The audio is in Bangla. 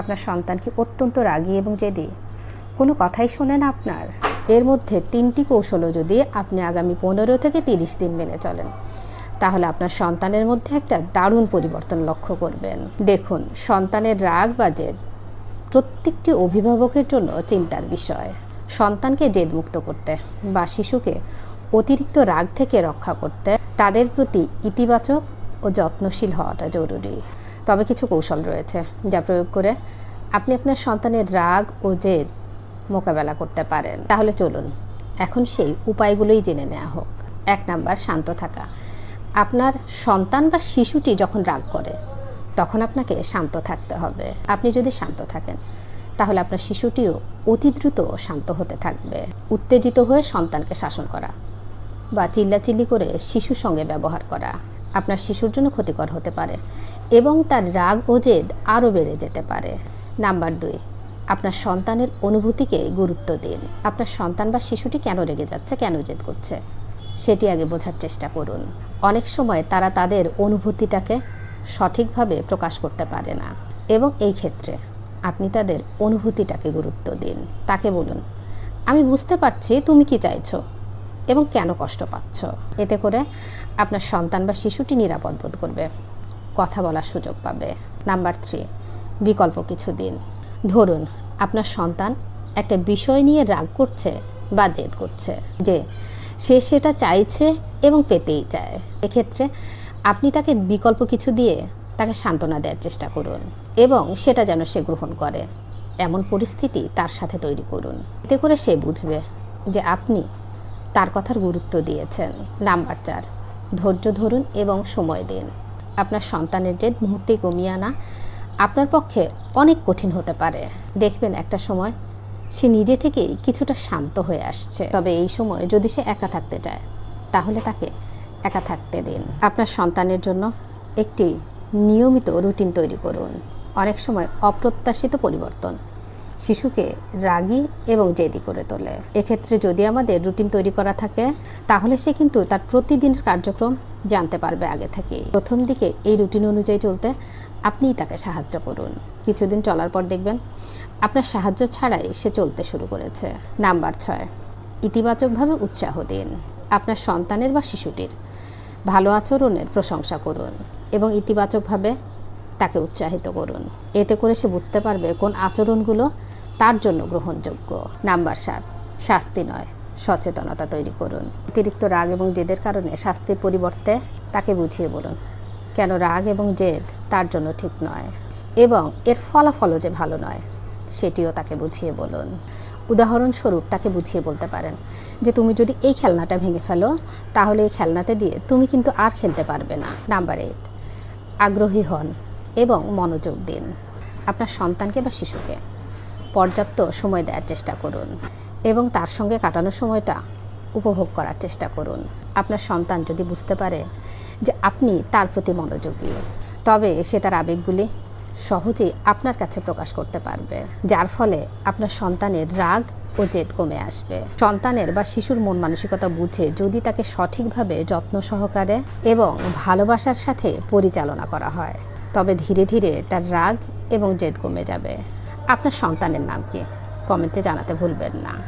আপনার সন্তান কি অত্যন্ত রাগী এবং জেদি। কোনো কথাই শোনে না আপনার। এর মধ্যে তিনটি কৌশলও যদি আপনি আগামী পনেরো থেকে তিরিশ দিন মেনে চলেন, তাহলে আপনার সন্তানের মধ্যে একটা দারুণ পরিবর্তন লক্ষ্য করবেন। দেখুন, সন্তানের রাগ বা জেদ প্রত্যেকটি অভিভাবকের জন্য চিন্তার বিষয়। সন্তানকে জেদমুক্ত করতে বা শিশুকে অতিরিক্ত রাগ থেকে রক্ষা করতে তাদের প্রতি ইতিবাচক ও যত্নশীল হওয়াটা জরুরি। তবে কিছু কৌশল রয়েছে যা প্রয়োগ করে আপনি আপনার সন্তানের রাগ ও জেদ মোকাবেলা করতে পারেন। তাহলে চলুন, এখন সেই উপায়গুলোই জেনে নেওয়া হোক। এক নাম্বার, শান্ত থাকা। আপনার সন্তান বা শিশুটি যখন রাগ করে, তখন আপনাকে শান্ত থাকতে হবে। আপনি যদি শান্ত থাকেন, তাহলে আপনার শিশুটিও অতি দ্রুত শান্ত হতে থাকবে। উত্তেজিত হয়ে সন্তানকে শাসন করা বা চিল্লাচিল্লি করে শিশুর সঙ্গে ব্যবহার করা। আপনার শিশুর জন্য ক্ষতিকর হতে পারে এবং তার রাগ ও জেদ আরও বেড়ে যেতে পারে। নাম্বার দুই, আপনার সন্তানের অনুভূতিকে গুরুত্ব দিন। আপনার সন্তান বা শিশুটি কেন রেগে যাচ্ছে, কেন জেদ করছে, সেটি আগে বোঝার চেষ্টা করুন। অনেক সময় তারা তাদের অনুভূতিটাকে সঠিকভাবে প্রকাশ করতে পারে না এবং এই ক্ষেত্রে আপনি তাদের অনুভূতিটাকে গুরুত্ব দিন। তাকে বলুন, আমি বুঝতে পারছি তুমি কি চাইছো। এবং কেন কষ্ট পাচ্ছ? এতে করে আপনার সন্তান বা শিশুটি নিরাপদ বোধ করবে। কথা বলার সুযোগ পাবে। নাম্বার থ্রি বিকল্প কিছু দিন ধরুন, আপনার সন্তান একটা বিষয় নিয়ে রাগ করছে বা জেদ করছে, যে সে সেটা চাইছে এবং পেতেই চায়। এক্ষেত্রে আপনি তাকে বিকল্প কিছু দিয়ে তাকে সান্ত্বনা দেওয়ার চেষ্টা করুন এবং সেটা যেন সে গ্রহণ করে। এমন পরিস্থিতি তার সাথে তৈরি করুন। এতে করে সে বুঝবে যে আপনি তার কথার গুরুত্ব দিয়েছেন। নাম্বার চার, ধৈর্য ধরুন এবং সময় দিন। আপনার সন্তানের জেদ মুহূর্তে কমিয়ে আনা আপনার পক্ষে অনেক কঠিন হতে পারে। দেখবেন একটা সময় সে নিজে থেকেই কিছুটা শান্ত হয়ে আসছে। তবে এই সময় যদি সে একা থাকতে চায়, তাহলে তাকে একা থাকতে দিন। আপনার সন্তানের জন্য একটি নিয়মিত রুটিন তৈরি করুন। অনেক সময় অপ্রত্যাশিত পরিবর্তন শিশুকে রাগী এবং জেদি করে তোলে। এক্ষেত্রে যদি আমাদের রুটিন তৈরি করা থাকে, তাহলে সে কিন্তু তার প্রতিদিনের কার্যক্রম জানতে পারবে আগে থেকেই। প্রথম দিকে এই রুটিন অনুযায়ী চলতে আপনিই তাকে সাহায্য করুন। কিছুদিন চলার পর দেখবেন, আপনার সাহায্য ছাড়াই সে চলতে শুরু করেছে। নাম্বার ছয়, ইতিবাচকভাবে উৎসাহ দিন। আপনার সন্তানের বা শিশুটির ভালো আচরণের প্রশংসা করুন এবং ইতিবাচকভাবে তাকে উৎসাহিত করুন। এতে করে সে বুঝতে পারবে কোন আচরণগুলো তার জন্য গ্রহণযোগ্য। নাম্বার সাত, শাস্তি নয়, সচেতনতা তৈরি করুন। অতিরিক্ত রাগ এবং জেদের কারণে শাস্তির পরিবর্তে তাকে বুঝিয়ে বলুন, কেন রাগ এবং জেদ তার জন্য ঠিক নয় এবং এর ফলাফলও যে ভালো নয়, সেটিও তাকে বুঝিয়ে বলুন। উদাহরণস্বরূপ তাকে বুঝিয়ে বলতে পারেন যে, তুমি যদি এই খেলনাটা ভেঙে ফেলো, তাহলে এই খেলনাটা দিয়ে তুমি কিন্তু আর খেলতে পারবে না। নাম্বার এইট, আগ্রহী হন। এবং মনোযোগ দিন। আপনার সন্তানকে বা শিশুকে পর্যাপ্ত সময় দেওয়ার চেষ্টা করুন এবং তার সঙ্গে কাটানোর সময়টা উপভোগ করার চেষ্টা করুন। আপনার সন্তান যদি বুঝতে পারে যে আপনি তার প্রতি মনোযোগী, তবে সে তার আবেগগুলি সহজেই আপনার কাছে প্রকাশ করতে পারবে, যার ফলে আপনার সন্তানের রাগ ও জেদ কমে আসবে। সন্তানের বা শিশুর মন মানসিকতা বুঝে যদি তাকে সঠিকভাবে যত্ন সহকারে এবং ভালোবাসার সাথে পরিচালনা করা হয়। তবে ধীরে ধীরে তার রাগ এবং জেদ কমে যাবে। আপনার সন্তানের নাম কি? কমেন্টে জানাতে ভুলবেন না।